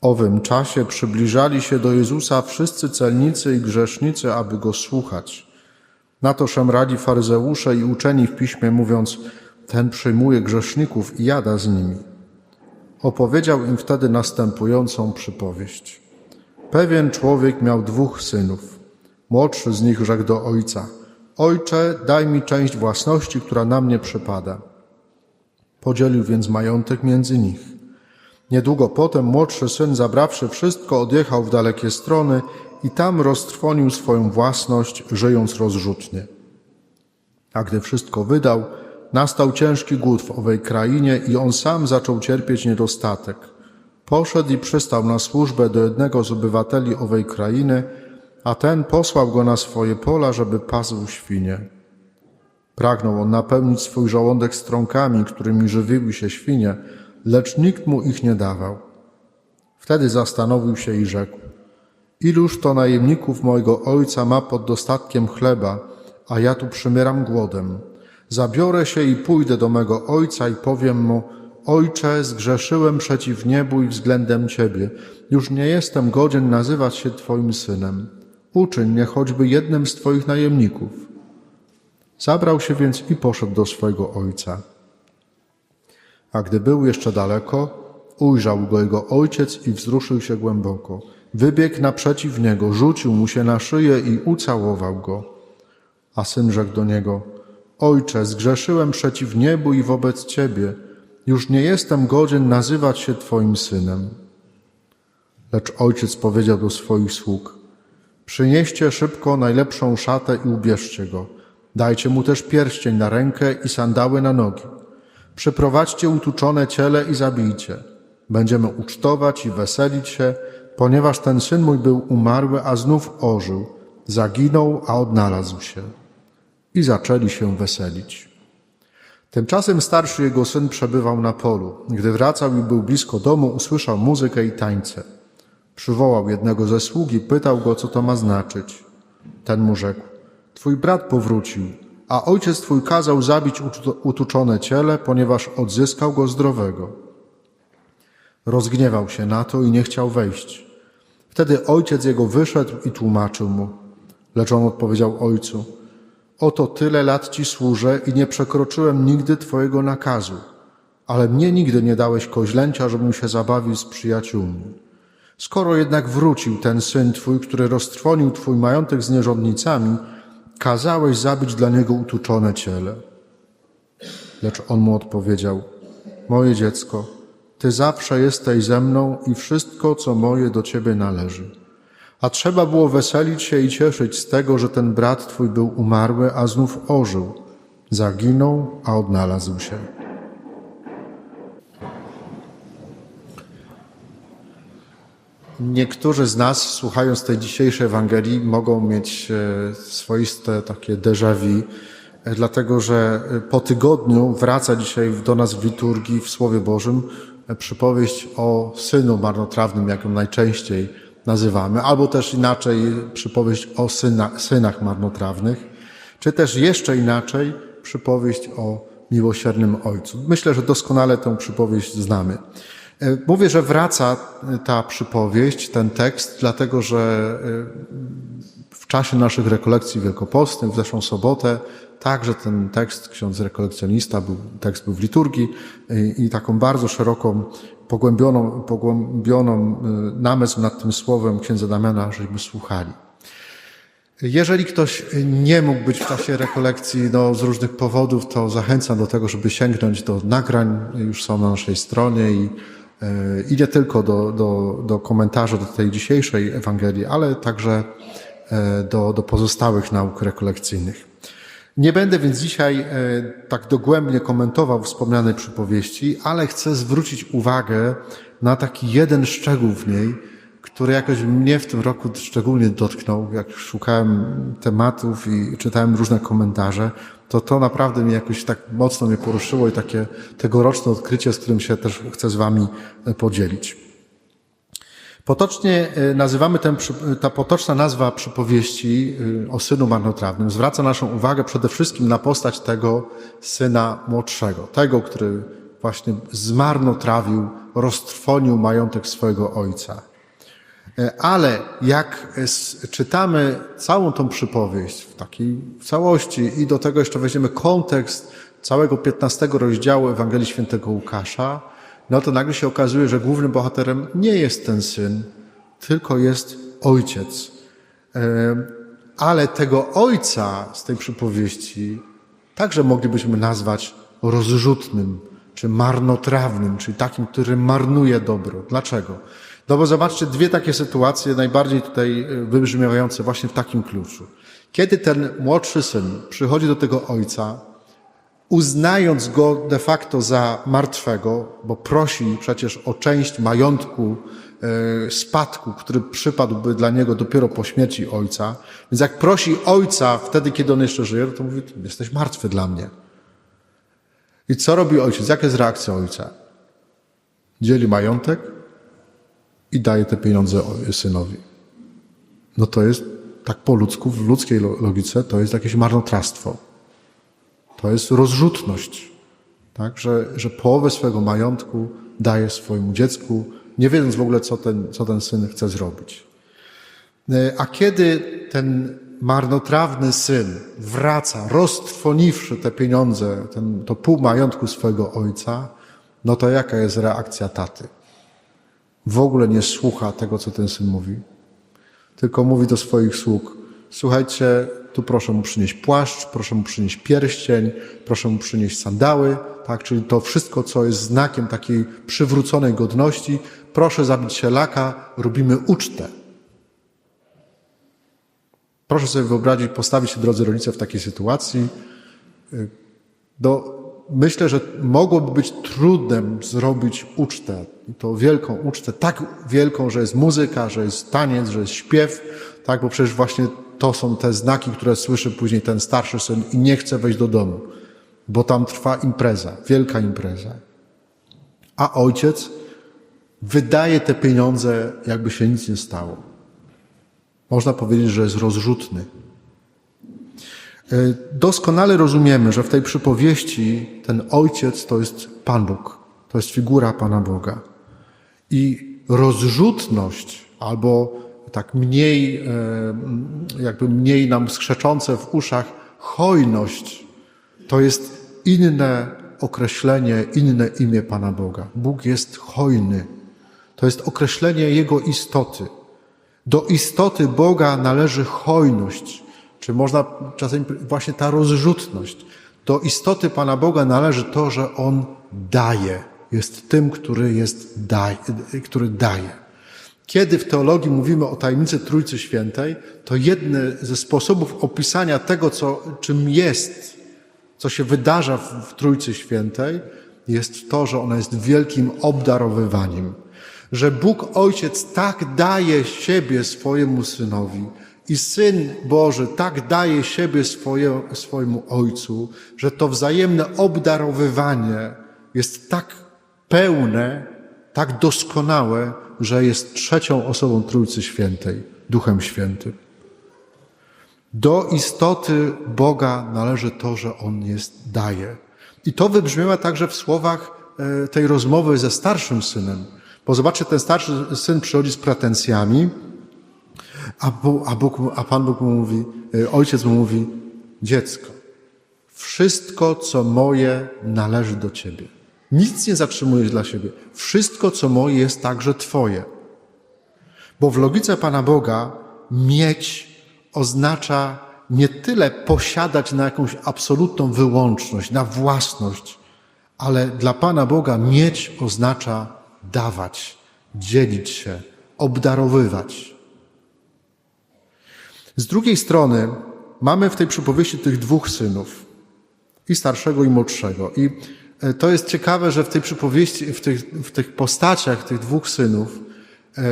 owym czasie przybliżali się do Jezusa wszyscy celnicy i grzesznicy, aby go słuchać. Na to szemrali faryzeusze i uczeni w piśmie, mówiąc: Ten przyjmuje grzeszników i jada z nimi. Opowiedział im wtedy następującą przypowieść. Pewien człowiek miał dwóch synów. Młodszy z nich rzekł do ojca: Ojcze, daj mi część własności, która na mnie przypada. Podzielił więc majątek między nich. Niedługo potem młodszy syn, zabrawszy wszystko, odjechał w dalekie strony i tam roztrwonił swoją własność, żyjąc rozrzutnie. A gdy wszystko wydał, nastał ciężki głód w owej krainie i on sam zaczął cierpieć niedostatek. Poszedł i przystał na służbę do jednego z obywateli owej krainy, a ten posłał go na swoje pola, żeby pasł świnie. Pragnął on napełnić swój żołądek strąkami, którymi żywiły się świnie, lecz nikt mu ich nie dawał. Wtedy zastanowił się i rzekł: Iluż to najemników mojego ojca ma pod dostatkiem chleba, a ja tu przymieram głodem. Zabiorę się i pójdę do mego ojca i powiem mu: Ojcze, zgrzeszyłem przeciw niebu i względem Ciebie. Już nie jestem godzien nazywać się Twoim synem. Uczyń mnie choćby jednym z Twoich najemników. Zabrał się więc i poszedł do swojego ojca. A gdy był jeszcze daleko, ujrzał go jego ojciec i wzruszył się głęboko. Wybiegł naprzeciw niego, rzucił mu się na szyję i ucałował go. A syn rzekł do niego: Ojcze, zgrzeszyłem przeciw niebu i wobec ciebie. Już nie jestem godzien nazywać się twoim synem. Lecz ojciec powiedział do swoich sług: Przynieście szybko najlepszą szatę i ubierzcie go. Dajcie mu też pierścień na rękę i sandały na nogi. Przyprowadźcie utuczone ciele i zabijcie. Będziemy ucztować i weselić się, ponieważ ten syn mój był umarły, a znów ożył. Zaginął, a odnalazł się. I zaczęli się weselić. Tymczasem starszy jego syn przebywał na polu. Gdy wracał i był blisko domu, usłyszał muzykę i tańce. Przywołał jednego ze sług i pytał go, co to ma znaczyć. Ten mu rzekł: Twój brat powrócił, a ojciec twój kazał zabić utu- utuczone ciele, ponieważ odzyskał go zdrowego. Rozgniewał się na to i nie chciał wejść. Wtedy ojciec jego wyszedł i tłumaczył mu. Lecz on odpowiedział ojcu: Oto tyle lat ci służę i nie przekroczyłem nigdy twojego nakazu, ale mnie nigdy nie dałeś koźlęcia, żebym się zabawił z przyjaciółmi. Skoro jednak wrócił ten syn twój, który roztrwonił twój majątek z nierządnicami, kazałeś zabić dla niego utuczone ciele. Lecz on mu odpowiedział: Moje dziecko, ty zawsze jesteś ze mną i wszystko, co moje, do ciebie należy. A trzeba było weselić się i cieszyć z tego, że ten brat twój był umarły, a znów ożył. Zaginął, a odnalazł się. Niektórzy z nas, słuchając tej dzisiejszej Ewangelii, mogą mieć e, swoiste takie déjà vu, e, dlatego że e, po tygodniu wraca dzisiaj do nas w liturgii, w Słowie Bożym, przypowieść o synu marnotrawnym, jak ją najczęściej nazywamy, albo też inaczej przypowieść o syna, synach marnotrawnych, czy też jeszcze inaczej przypowieść o miłosiernym ojcu. Myślę, że doskonale tę przypowieść znamy. E, Mówię, że wraca e, ta przypowieść, ten tekst, dlatego że e, w czasie naszych rekolekcji wielkopostnych, w zeszłą sobotę, także ten tekst, ksiądz rekolekcjonista, był, tekst był w liturgii i, taką bardzo szeroką, pogłębioną, pogłębioną namysł nad tym słowem księdza Damiana, żeśmy słuchali. Jeżeli ktoś nie mógł być w czasie rekolekcji no, z różnych powodów, to zachęcam do tego, żeby sięgnąć do nagrań, już są na naszej stronie i, i nie tylko do, do, do komentarzy do tej dzisiejszej Ewangelii, ale także e, do, do pozostałych nauk rekolekcyjnych. Nie będę więc dzisiaj e, tak dogłębnie komentował wspomnianej przypowieści, ale chcę zwrócić uwagę na taki jeden szczegół w niej, który jakoś mnie w tym roku szczególnie dotknął, jak szukałem tematów i czytałem różne komentarze, to to naprawdę mnie jakoś tak mocno mnie poruszyło i takie tegoroczne odkrycie, z którym się też chcę z Wami e, podzielić. Potocznie e, nazywamy przy- ta potoczna nazwa przypowieści e, o synu marnotrawnym zwraca naszą uwagę przede wszystkim na postać tego syna młodszego, tego, który właśnie zmarnotrawił, roztrwonił majątek swojego ojca. E, Ale jak s- czytamy całą tą przypowieść w takiej całości i do tego jeszcze weźmiemy kontekst całego 15 rozdziału Ewangelii Świętego Łukasza, no to nagle się okazuje, że głównym bohaterem nie jest ten syn, tylko jest ojciec. E, Ale tego ojca z tej przypowieści także moglibyśmy nazwać rozrzutnym, czy marnotrawnym, czyli takim, który marnuje dobro. Dlaczego? No bo zobaczcie, dwie takie sytuacje najbardziej tutaj e, wybrzmiewające właśnie w takim kluczu. Kiedy ten młodszy syn przychodzi do tego ojca, uznając go de facto za martwego, bo prosi przecież o część majątku, e, spadku, który przypadłby dla niego dopiero po śmierci ojca. Więc jak prosi ojca wtedy, kiedy on jeszcze żyje, no to mówi, jesteś martwy dla mnie. I co robi ojciec? Jaka jest reakcja ojca? Dzieli majątek i daje te pieniądze synowi. No to jest, tak po ludzku, w ludzkiej lo- logice, to jest jakieś marnotrawstwo. To jest rozrzutność. Tak? Że, że połowę swojego majątku daje swojemu dziecku, nie wiedząc w ogóle, co ten, co ten syn chce zrobić. E, A kiedy ten marnotrawny syn wraca, roztrwoniwszy te pieniądze, ten, to pół majątku swojego ojca, no to jaka jest reakcja taty? W ogóle nie słucha tego, co ten syn mówi, tylko mówi do swoich sług: Słuchajcie, tu proszę mu przynieść płaszcz, proszę mu przynieść pierścień, proszę mu przynieść sandały, tak, czyli to wszystko, co jest znakiem takiej przywróconej godności. Proszę zabić się laka, robimy ucztę. Proszę sobie wyobrazić, postawić się, drodzy rodzice, w takiej sytuacji. Do, myślę, że mogłoby być trudem zrobić ucztę, to wielką ucztę, tak wielką, że jest muzyka, że jest taniec, że jest śpiew, tak, bo przecież właśnie to są te znaki, które słyszy później ten starszy syn i nie chce wejść do domu, bo tam trwa impreza, wielka impreza. A ojciec wydaje te pieniądze, jakby się nic nie stało. Można powiedzieć, że jest rozrzutny. E, Doskonale rozumiemy, że w tej przypowieści ten ojciec to jest Pan Bóg, to jest figura Pana Boga. I rozrzutność, albo tak mniej, e, jakby mniej nam skrzeczące w uszach, hojność, to jest inne określenie, inne imię Pana Boga. Bóg jest hojny. To jest określenie Jego istoty. Do istoty Boga należy hojność, czy można czasem właśnie ta rozrzutność. Do istoty Pana Boga należy to, że On daje. Jest tym, który, jest daj, który daje. Kiedy w teologii mówimy o tajemnicy Trójcy Świętej, to jedny ze sposobów opisania tego, co, czym jest, co się wydarza w, w Trójcy Świętej, jest to, że ona jest wielkim obdarowywaniem. Że Bóg Ojciec tak daje siebie swojemu Synowi i Syn Boży tak daje siebie swoje, swojemu Ojcu, że to wzajemne obdarowywanie jest tak pełne, tak doskonałe, że jest trzecią osobą Trójcy Świętej, Duchem Świętym. Do istoty Boga należy to, że On jest, daje. I to wybrzmiewa także w słowach e, tej rozmowy ze starszym synem. Bo zobaczcie, ten starszy syn przychodzi z pretensjami, a, a, Bóg, a Pan Bóg mu mówi, e, ojciec mu mówi, dziecko, wszystko, co moje, należy do Ciebie. Nic nie zatrzymujesz dla siebie. Wszystko, co moje, jest także Twoje. Bo w logice Pana Boga mieć oznacza nie tyle posiadać na jakąś absolutną wyłączność, na własność, ale dla Pana Boga mieć oznacza dawać, dzielić się, obdarowywać. Z drugiej strony mamy w tej przypowieści tych dwóch synów, i starszego, i młodszego. I e, to jest ciekawe, że w tej przypowieści, w tych, w tych postaciach tych dwóch synów e,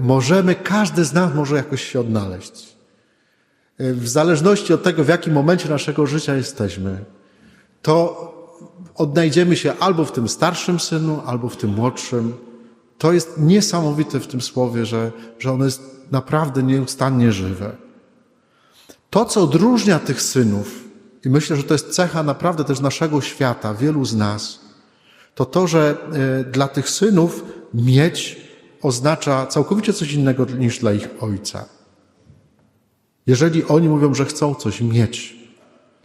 możemy, każdy z nas może jakoś się odnaleźć. E, W zależności od tego, w jakim momencie naszego życia jesteśmy, to odnajdziemy się albo w tym starszym synu, albo w tym młodszym. To jest niesamowite w tym słowie, że, że ono jest naprawdę nieustannie żywe. To, co odróżnia tych synów, i myślę, że to jest cecha naprawdę też naszego świata, wielu z nas, to to, że e, dla tych synów mieć oznacza całkowicie coś innego niż dla ich ojca. Jeżeli oni mówią, że chcą coś mieć,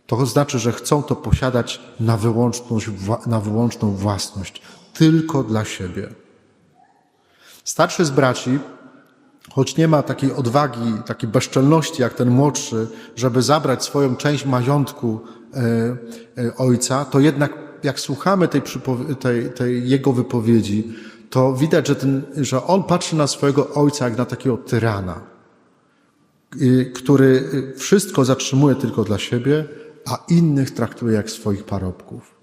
to znaczy, że chcą to posiadać na, wyłączność, na wyłączną własność, tylko dla siebie. Starszy z braci, choć nie ma takiej odwagi, takiej bezczelności jak ten młodszy, żeby zabrać swoją część majątku e, e, ojca, to jednak jak słuchamy tej, tej, tej jego wypowiedzi, to widać, że, ten, że on patrzy na swojego ojca jak na takiego tyrana, y, który wszystko zatrzymuje tylko dla siebie, a innych traktuje jak swoich parobków.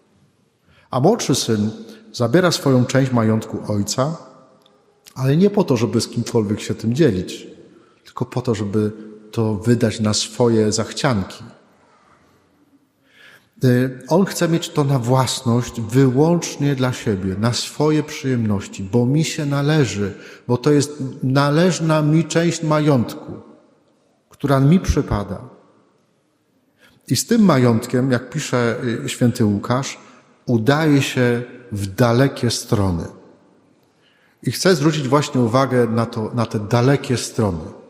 A młodszy syn zabiera swoją część majątku ojca, ale nie po to, żeby z kimkolwiek się tym dzielić, tylko po to, żeby to wydać na swoje zachcianki. Y, on chce mieć to na własność wyłącznie dla siebie, na swoje przyjemności, bo mi się należy, bo to jest należna mi część majątku, która mi przypada. I z tym majątkiem, jak pisze y, święty Łukasz, udaje się w dalekie strony. I chcę zwrócić właśnie uwagę na, to, na te dalekie strony.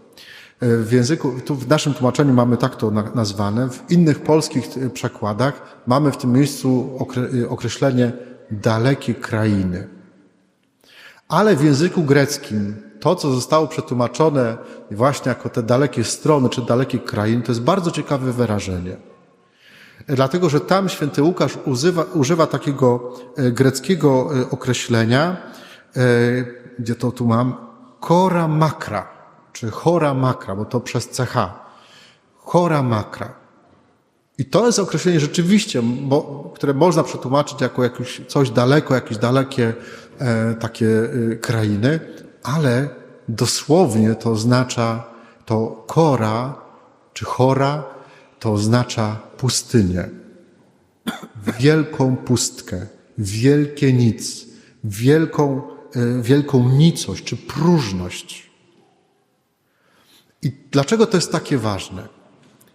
W języku, tu w naszym tłumaczeniu mamy tak to nazwane, w innych polskich e, przekładach mamy w tym miejscu e, określenie dalekie krainy. Ale w języku greckim to, co zostało przetłumaczone właśnie jako te dalekie strony czy dalekie krainy, to jest bardzo ciekawe wyrażenie. Dlatego, że tam święty Łukasz używa, używa takiego e, greckiego określenia, gdzie to tu mam, kora makra czy chora makra, bo to przez CH. Chora makra. I to jest określenie rzeczywiście, bo, które można przetłumaczyć jako jakieś coś daleko, jakieś dalekie e, takie e, krainy, ale dosłownie to oznacza to kora czy chora, to oznacza pustynię. Wielką pustkę, wielkie nic, wielką, e, wielką nicość czy próżność. I dlaczego to jest takie ważne?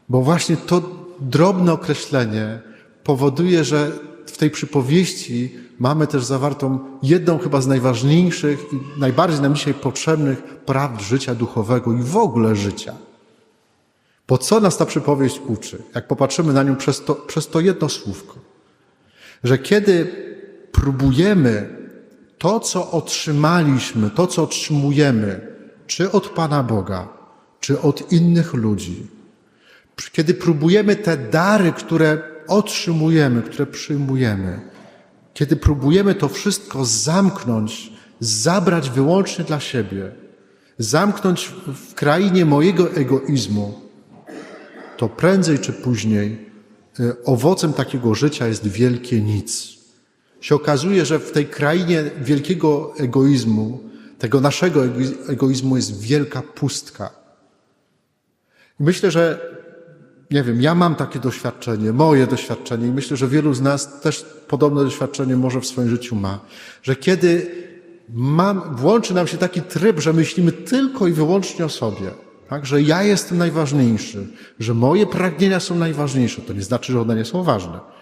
Bo właśnie to drobne określenie powoduje, że w tej przypowieści mamy też zawartą jedną chyba z najważniejszych i najbardziej nam dzisiaj potrzebnych prawd życia duchowego i w ogóle życia. Bo co nas ta przypowieść uczy? Jak popatrzymy na nią przez to, przez to jedno słówko. Że kiedy próbujemy to, co otrzymaliśmy, to, co otrzymujemy, czy od Pana Boga, czy od innych ludzi. Kiedy próbujemy te dary, które otrzymujemy, które przyjmujemy, kiedy próbujemy to wszystko zamknąć, zabrać wyłącznie dla siebie, zamknąć w krainie mojego egoizmu, to prędzej czy później e, owocem takiego życia jest wielkie nic. Się okazuje, że w tej krainie wielkiego egoizmu, tego naszego egoizmu jest wielka pustka. I myślę, że nie wiem, ja mam takie doświadczenie, moje doświadczenie, i myślę, że wielu z nas też podobne doświadczenie może w swoim życiu ma, że kiedy mam, włączy nam się taki tryb, że myślimy tylko i wyłącznie o sobie, tak? że ja jestem najważniejszy, że moje pragnienia są najważniejsze, to nie znaczy, że one nie są ważne.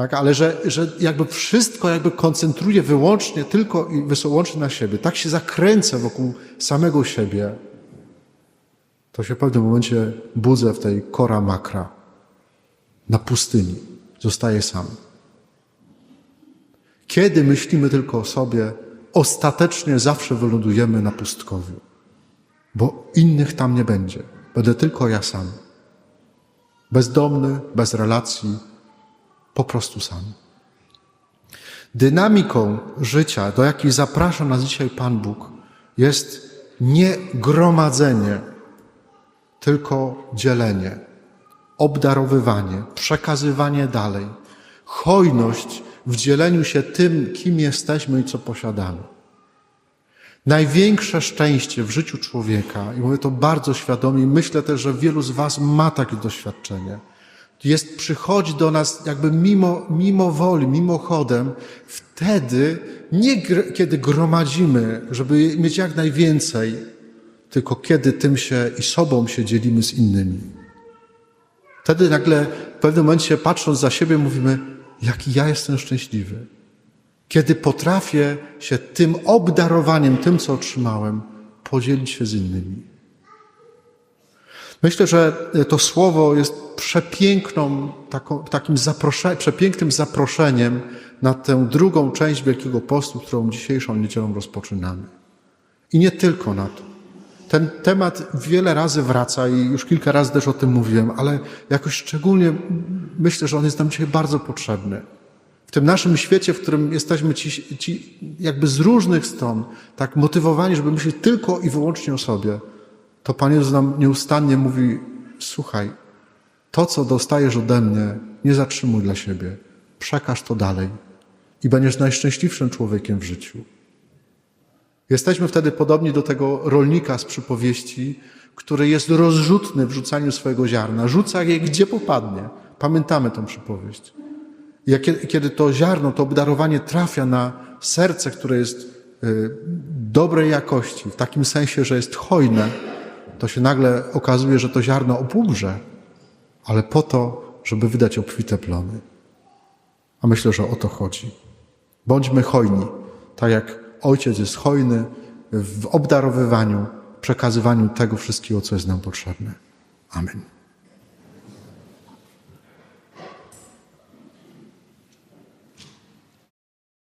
Tak, ale że, że jakby wszystko jakby koncentruje wyłącznie tylko i wyłącznie na siebie. Tak się zakręcę wokół samego siebie, to się w pewnym momencie budzę w tej kora makra, na pustyni. Zostaję sam. Kiedy myślimy tylko o sobie, ostatecznie zawsze wylądujemy na pustkowiu, bo innych tam nie będzie. Będę tylko ja sam. Bezdomny, bez relacji, po prostu sam. Dynamiką życia, do jakiej zaprasza nas dzisiaj Pan Bóg, jest nie gromadzenie, tylko dzielenie, obdarowywanie, przekazywanie dalej, hojność w dzieleniu się tym, kim jesteśmy i co posiadamy. Największe szczęście w życiu człowieka, i mówię to bardzo świadomie, myślę też, że wielu z Was ma takie doświadczenie, jest przychodzi do nas jakby mimo, mimo woli, mimochodem, wtedy, nie kiedy gromadzimy, żeby mieć jak najwięcej, tylko kiedy tym się i sobą się dzielimy z innymi. Wtedy nagle w pewnym momencie patrząc za siebie mówimy, jaki ja jestem szczęśliwy. Kiedy potrafię się tym obdarowaniem, tym co otrzymałem, podzielić się z innymi. Myślę, że to słowo jest przepiękną, taką, takim zaprosze, przepięknym zaproszeniem na tę drugą część Wielkiego Postu, którą dzisiejszą niedzielą rozpoczynamy. I nie tylko na to. Ten temat wiele razy wraca i już kilka razy też o tym mówiłem, ale jakoś szczególnie myślę, że on jest nam dzisiaj bardzo potrzebny. W tym naszym świecie, w którym jesteśmy ci, ci jakby z różnych stron tak motywowani, żeby myśleć tylko i wyłącznie o sobie, to Pan Jezus nam nieustannie mówi, słuchaj, to, co dostajesz ode mnie, nie zatrzymuj dla siebie. Przekaż to dalej i będziesz najszczęśliwszym człowiekiem w życiu. Jesteśmy wtedy podobni do tego rolnika z przypowieści, który jest rozrzutny w rzucaniu swojego ziarna. Rzuca je gdzie popadnie. Pamiętamy tą przypowieść. I kiedy to ziarno, to obdarowanie trafia na serce, które jest y, dobrej jakości, w takim sensie, że jest hojne, to się nagle okazuje, że to ziarno obumrze, ale po to, żeby wydać obfite plony. A myślę, że o to chodzi. Bądźmy hojni, tak jak Ojciec jest hojny w obdarowywaniu, przekazywaniu tego wszystkiego, co jest nam potrzebne. Amen.